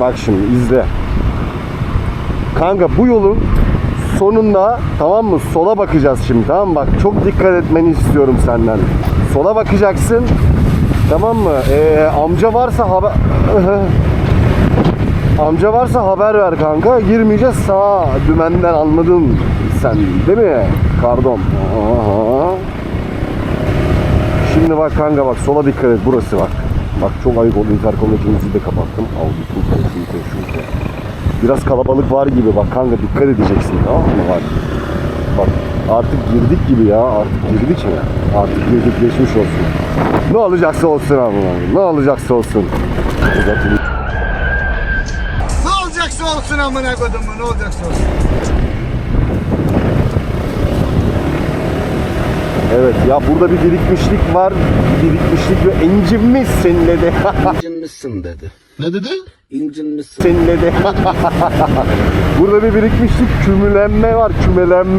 Bak şimdi izle. Kanka bu yolun sonunda tamam mı sola bakacağız şimdi tamam mı? Bak çok dikkat etmeni istiyorum senden. Sola bakacaksın. Tamam mı? Ee, amca varsa haber... amca varsa haber ver kanka. Girmeyeceğiz sağa dümenden anladın sen değil mi? Pardon. Aha. Şimdi bak kanka bak sola dikkat et burası bak. Bak çok ayıp oldu interkomdaki müziği de kapattım. Bütün şute şute. Biraz kalabalık var gibi bak kanka dikkat edeceksin tamam mı bak. Bak artık girdik gibi ya artık girdik mi? Artık girdik geçmiş olsun. Ne olacaksa olsun abi ne olacaksa olsun. Ne olacaksa olsun amına kodumu ne olacaksa olsun. Evet ya burada bir birikmişlik var. Birikmişlik ve incinmişsin dedi. İncinmişsin dedi. Ne dedi? İncinmişsin. Senin dedi. burada bir birikmişlik kümülenme var kümelenme.